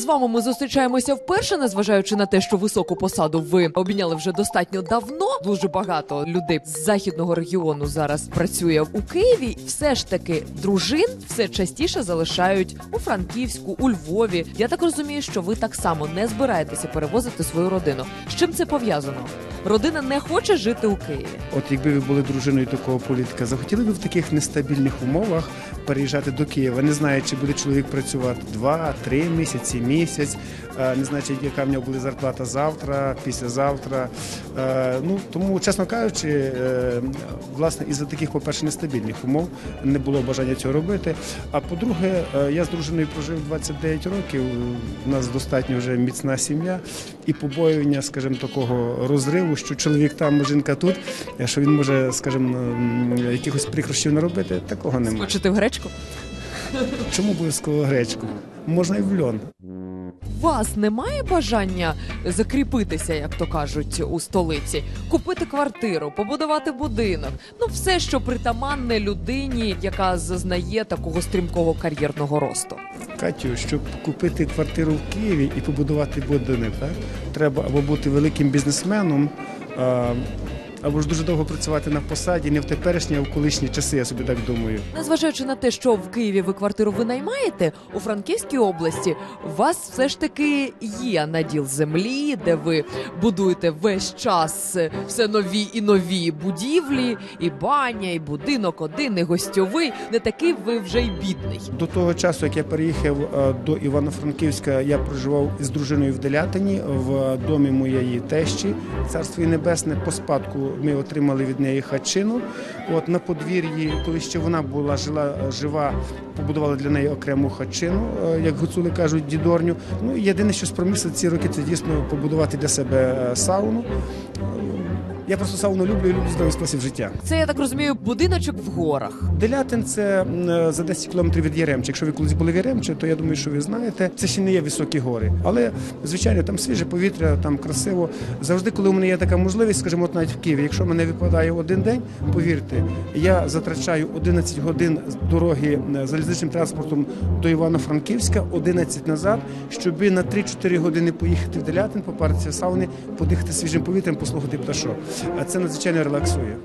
З вами ми зустрічаємося вперше, незважаючи на те, що високу посаду ви обійняли вже достатньо давно. Дуже багато людей з західного регіону зараз працює у Києві. Все ж таки дружин все частіше залишають у Франківську, у Львові. Я так розумію, що ви так само не збираєтеся перевозити свою родину. З чим це пов'язано? Родина не хоче жити у Києві. От якби ви були дружиною такого політика, захотіли ви в таких нестабільних умовах переїжджати до Києва? Не знаю, чи буде чоловік працювати два, три місяці, місяць, е, не знаю, чи яка в нього буде зарплата завтра, післязавтра. Е, Ну тому, чесно кажучи, е, власне, із-за таких, по-перше, нестабільних умов не було бажання цього робити. А по-друге, я з дружиною прожив 29 років. У нас достатньо вже міцна сім'я і побоювання, скажімо, такого розриву, що чоловік там, жінка тут, що він може, скажімо, якихось прикрощів не робити, такого немає. Хочете в гречку? Чому обов'язково гречку? Можна і в льон. Вас немає бажання закріпитися, як то кажуть, у столиці, купити квартиру, побудувати будинок. Ну, все, що притаманне людині, яка зазнає такого стрімкого кар'єрного росту. Катю, щоб купити квартиру в Києві і побудувати будинок, так? треба або бути великим бізнесменом, а, або ж дуже довго працювати на посаді, не в теперішні, а в колишні часи, я собі так думаю. Незважаючи на те, що в Києві ви квартиру винаймаєте, у Франківській області у вас все ж таки є наділ землі, де ви будуєте весь час все нові і нові будівлі, і баня, і будинок один, і гостьовий. Не такий ви вже й бідний. До того часу, як я переїхав е, до Івано-Франківська, я проживав з дружиною в Делятині в домі моєї тещі, царство їй небесне. По спадку ми отримали від неї хатчину. От на подвір'ї, коли ще вона була жила жива, побудували для неї окрему хатчину, е, як гуцули кажуть, дідорню. Ну єдине, що спромісли ці роки, це дійсно побудувати для себе е, сауну. Я просто сауну люблю і люблю здоровий спосіб життя. Це я так розумію, будиночок в горах. Делятин це м, за 10 кілометрів від Яремча. Якщо ви колись були в Яремчі, то я думаю, що ви знаєте. Це ще не є високі гори. Але звичайно, там свіже повітря, там красиво. Завжди, коли у мене є така можливість, скажімо, от навіть в Києві, якщо мене випадає один день, повірте, я затрачаю 11 годин дороги залізничним транспортом до Івано-Франківська, 11 назад, щоб на 3-4 години поїхати в Делятин, попаритися в сауни, подихати свіжим повітрям, послухати пташок. А це надзвичайно релаксує.